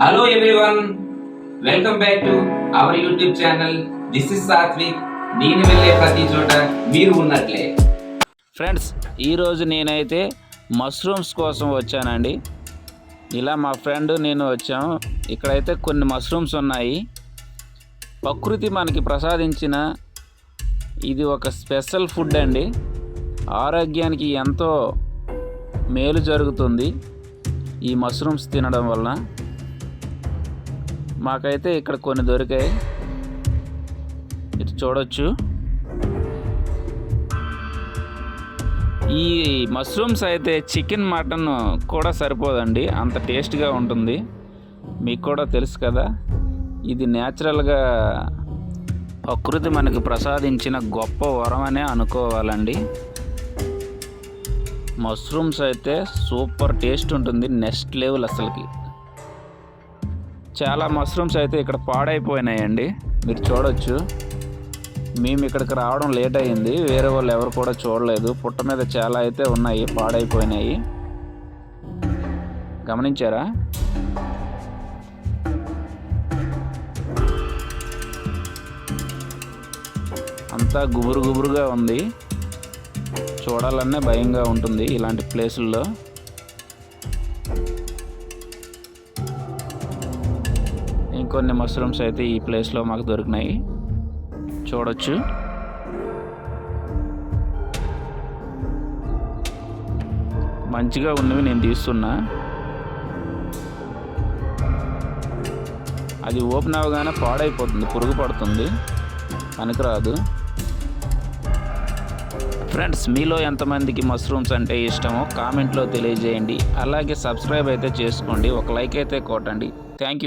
Hello everyone welcome back to our YouTube channel this is Satvik నేను వెళ్ళే ప్రతి చోట మీరు ఉన్నట్లే. ఫ్రెండ్స్ ఈరోజు నేనైతే మష్రూమ్స్ కోసం వచ్చానండి. ఇలా మా ఫ్రెండ్ నేను వచ్చాము. ఇక్కడైతే కొన్ని మష్రూమ్స్ ఉన్నాయి. ప్రకృతి మనకి ప్రసాదించిన ఇది ఒక స్పెషల్ ఫుడ్ అండి. ఆరోగ్యానికి ఎంతో మేలు జరుగుతుంది ఈ మష్రూమ్స్ తినడం వలన. మాకైతే ఇక్కడ కొన్ని దొరికాయి. ఇది చూడొచ్చు. ఈ మష్రూమ్స్ అయితే చికెన్ మటన్ కూడా సరిపోదండి. అంత టేస్ట్గా ఉంటుంది. మీకు కూడా తెలుసు కదా ఇది న్యాచురల్గా ప్రకృతి మనకి ప్రసాదించిన గొప్ప వరం అనే అనుకోవాలండి. మష్రూమ్స్ అయితే సూపర్ టేస్ట్ ఉంటుంది నెక్స్ట్ లెవెల్ అసలుకి. చాలా మష్రూమ్స్ అయితే ఇక్కడ పాడైపోయినాయండి. మీరు చూడొచ్చు. మేము ఇక్కడికి రావడం లేట్ అయింది వేరే వాళ్ళు ఎవరు కూడా చూడలేదు. పుట్ట మీద చాలా అయితే ఉన్నాయి పాడైపోయినాయి. గమనించారా? అంతా గుబురు గుబురుగా ఉంది. చూడాలనే భయంగా ఉంటుంది ఇలాంటి ప్లేసుల్లో కొన్ని మష్రూమ్స్ అయితే ఈ ప్లేస్లో మాకు దొరికినాయి. చూడొచ్చు. మంచిగా ఉన్నవి నేను తీస్తున్నా. అది ఓపెన్ అవగానే పాడైపోతుంది పురుగు పడుతుంది. పనికిరాదు. ఫ్రెండ్స్ మీలో ఎంతమందికి మష్రూమ్స్ అంటే ఇష్టమో కామెంట్లో తెలియజేయండి. అలాగే సబ్స్క్రైబ్ అయితే చేసుకోండి. ఒక లైక్ అయితే కొట్టండి. Thank you.